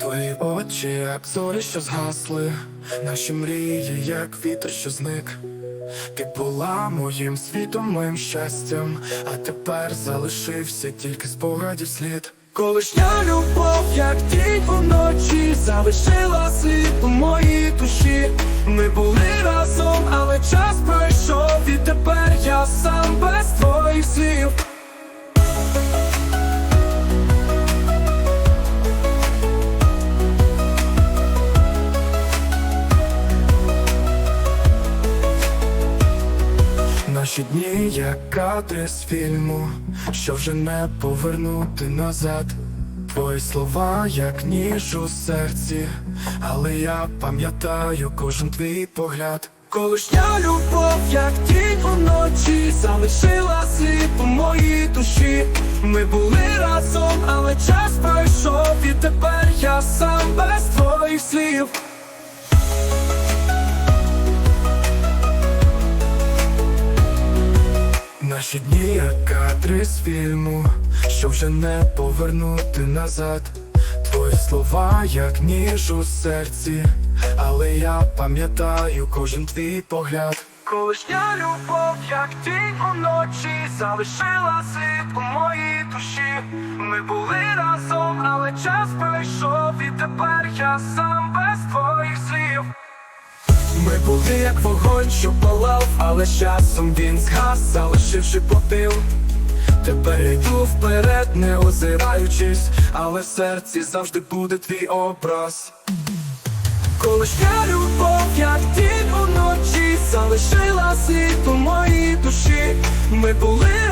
Твої очі, як зорі, що згасли, наші мрії, як вітер, що зник. Ти була моїм світом, моїм щастям, а тепер залишився тільки спогадів слід. Колишня любов, як тінь уночі, залишила слід у моїй душі. Ми були разом, але час пройшов, і тепер я сам без твоїх слів. Наші дні, як кадри з фільму, що вже не повернути назад. Твої слова, як ніж у серці, але я пам'ятаю кожен твій погляд. Колишня любов, як тінь уночі, залишила слід у моїй душі. Ми були разом, але час пройшов, і тепер Наші дні, як кадри з фільму, що вже не повернути назад. Твої слова, як ніж у серці, але я пам'ятаю кожен твій погляд. Колишня любов, як тінь уночі, залишила слід у моїй душі. Ми були разом, але час пройшов, і тепер я сам були як вогонь, що палав, але з часом він згас, залишивши попіл. Тепер йду вперед, не озираючись, але в серці завжди буде твій образ. Колишня любов, як тінь уночі, залишила слід у моїй душі. Ми були